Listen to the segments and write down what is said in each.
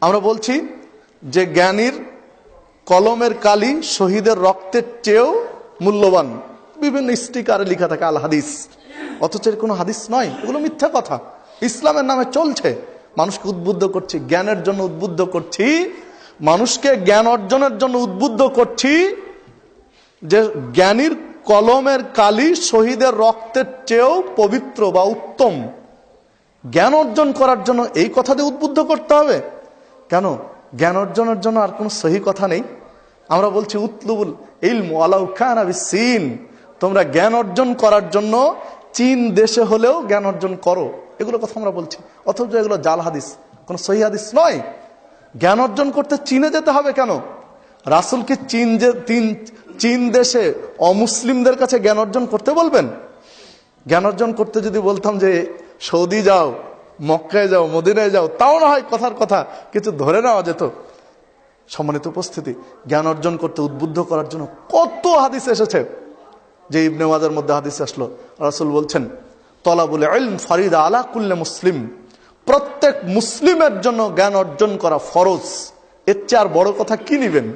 আমরা বলছি যে জ্ঞানীর কলমের কালি শহীদের রক্তের চেয়েও মূল্যবান। বিভিন্ন স্টিকারে লেখা থাকে আল হাদিস। অথচ এর কোনো হাদিস নয়, এগুলো মিথ্যা কথা। ইসলামের নামে চলছে। মানুষকে উদ্বুদ্ধ করছি, জ্ঞানের জন্য উদ্বুদ্ধ করছি। মানুষকে জ্ঞান অর্জনের জন্য উদ্বুদ্ধ করছি যে জ্ঞানীর কলমের কালি শহীদের রক্তের চেয়েও পবিত্র বা উত্তম। জ্ঞান অর্জন করার জন্য এই কথা দিয়ে উদ্বুদ্ধ করতে হবে। কেন? জ্ঞান অর্জনের জন্য আর কোনো সহি কথা নেই। আমরা বলছি, উতলুবুল ইলম আলাউ খানা সিন তোমরা জ্ঞান অর্জন করার জন্য চীন দেশে হলেও জ্ঞান অর্জন করো। এগুলো কথা আমরা বলছি। অথচ এগুলো জাল হাদিস। কোনো সহি হাদিস নয়। জ্ঞান অর্জন করতে চীনে যেতে হবে কেন? রাসুলকে চীন যে, তিন, চীন দেশে অমুসলিমদের কাছে জ্ঞান অর্জন করতে বলবেন? জ্ঞান অর্জন করতে যদি বলতাম যে, সৌদি যাও মক্কায় যাও, মদিনায় যাও, তাও না হয় কথার কথা কিছু ধরে নেওয়া যেত। সম্মানিত উপস্থিতি, জ্ঞান অর্জন করতে উদ্বুদ্ধ করার জন্য কত হাদিস এসেছে। যে ইবনে ওয়াজের মধ্যে হাদিস আসলো। রাসুল বলছেন, তলাবুল ইলম ফারিদা আলা কুল্লে মুসলিম। প্রত্যেক মুসলিমের জন্য জ্ঞান অর্জন করা ফরজ। এর চেয়ে আর বড় কথা কি নিবেন?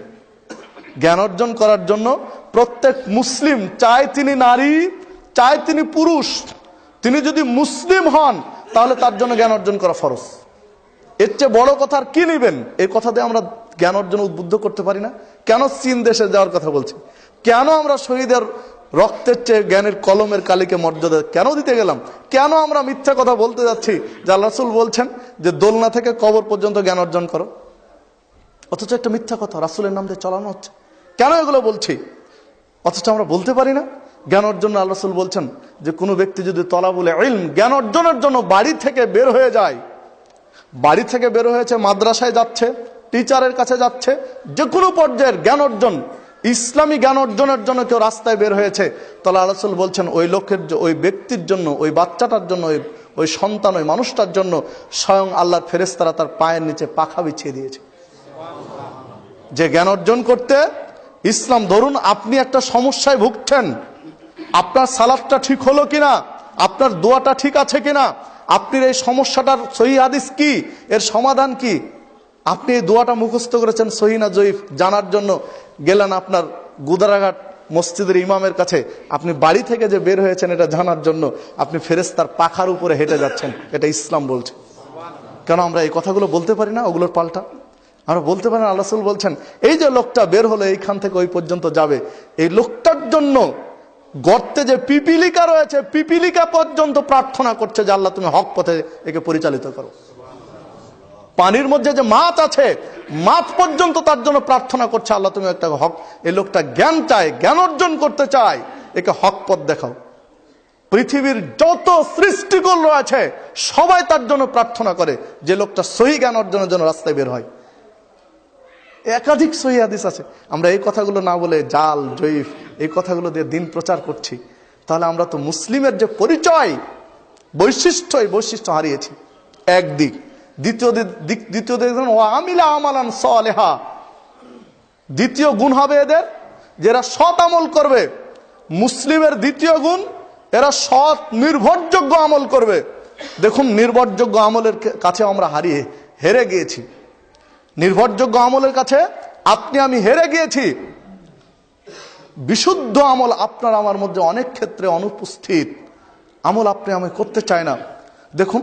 জ্ঞান অর্জন করার জন্য প্রত্যেক মুসলিম চায় তিনি নারী চায় তিনি পুরুষ। তিনি যদি মুসলিম হন তাহলে তার জন্য জ্ঞান অর্জন করা ফরজ। এর চেয়ে বড় কথা আর কি নিবেন? এই কথা দিয়ে আমরা জ্ঞান অর্জন উদ্বুদ্ধ করতে পারি না। কেন চীন দেশে যাওয়ার কথা বলছি? কেন আমরা শহীদের রক্তের চেয়ে জ্ঞানের কলমের কালিকে মর্যাদা কেন দিতে গেলাম? কেন আমরা মিথ্যা কথা বলতে যাচ্ছি? যে রাসূল বলছেন যে দোলনা থেকে কবর পর্যন্ত জ্ঞান অর্জন করো। অথচ একটা মিথ্যা কথা, রাসুলের নাম দিয়ে চালানো হচ্ছে। কেন এগুলো বলছি? অথচ আমরা বলতে পারি না। জ্ঞান অর্জন আল্লাহ রসুল বলছেন যে কোনো ব্যক্তি যদি তলা বলে ইলম, জ্ঞান অর্জনের জন্য বাড়ি থেকে বের হয়ে যায়, বাড়ি থেকে বের হয়েছে, মাদ্রাসায় যাচ্ছে, টিচারের কাছে যাচ্ছে, যে কোনো পর্যায়ের জ্ঞান অর্জন, ইসলামী জ্ঞান অর্জনের জন্য কেউ রাস্তায় বের হয়েছে, তাহলে আল্লাহ রসুল বলছেন, ওই লোকের ওই ব্যক্তির জন্য, ওই বাচ্চাটার জন্য, ওই ওই সন্তান, ওই মানুষটার জন্য স্বয়ং আল্লাহর ফেরেস্তারা তার পায়ের নিচে পাখা বিছিয়ে দিয়েছে। যে জ্ঞান অর্জন করতে ইসলাম, ধরুন আপনি একটা সমস্যায় ভুগছেন আপনার ঠিক হলো কিনা? আপনার দোয়াটা ঠিক আছে কিনা? আপনার এই সমস্যাটার সহি হাদিস কি? এর সমাধান কি? আপনি এই দোয়াটা মুখস্থ করেছেন সহি না জয়ীফ? জানার জন্য গেলেন আপনার গুদারাঘাট মসজিদের ইমামের কাছে। আপনি বাড়ি থেকে যে বের হয়েছেন, এটা জানার জন্য আপনি ফেরেস্তার পাখার উপরে হেঁটে যাচ্ছেন। এটা ইসলাম বলছে। কেন আমরা এই কথাগুলো বলতে পারি না ওগুলোর পাল্টা? আমরা বলতে পারি না, আল্লাহ বলছেন, এই যে লোকটা বের হলো, এইখান থেকে ওই পর্যন্ত যাবে। এই লোকটার জন্য গর্তে যে পিপিলিকা রয়েছে, পিপিলিকা পর্যন্ত প্রার্থনা করছে যে আল্লাহ তুমি হক পথে একে পরিচালিত করো। পানির মধ্যে যে মাছ আছে, মাছ পর্যন্ত তার জন্য প্রার্থনা করছে, আল্লাহ তুমি একটা হক এই লোকটা জ্ঞান চায়, জ্ঞান অর্জন করতে চায়, একে হক পথ দেখাও। পৃথিবীর যত সৃষ্টিকুল রয়েছে, সবাই তার জন্য প্রার্থনা করে, যে লোকটা সহি জ্ঞান অর্জনের জন্য রাস্তায় বের হয়। একাধিক সহি হাদিস আছে। আমরা এই কথাগুলো না বলে জাল, জয়ীফ এই কথাগুলো দিয়ে দিন প্রচার করছি, তাহলে আমরা তো মুসলিমের যে পরিচয়, বৈশিষ্ট্য, এই বৈশিষ্ট্য হারিয়েছি। একদিক দ্বিতীয় দিক দ্বিতীয় দিক আমিলা আমালান সলেহা। দ্বিতীয় গুণ হবে এদের যারা সৎ আমল করবে। মুসলিমের দ্বিতীয় গুণ, এরা সৎ, নির্ভরযোগ্য আমল করবে। দেখুন, নির্ভরযোগ্য আমলের কাছে আমরা হারিয়ে, হেরে গিয়েছি। নির্ভরযোগ্য আমলের কাছে আপনি আমি হেরে গিয়েছি। বিশুদ্ধ আমল আপনার আমার মধ্যে অনেক ক্ষেত্রে অনুপস্থিত। আমল আপনি আমি করতে চাই না। দেখুন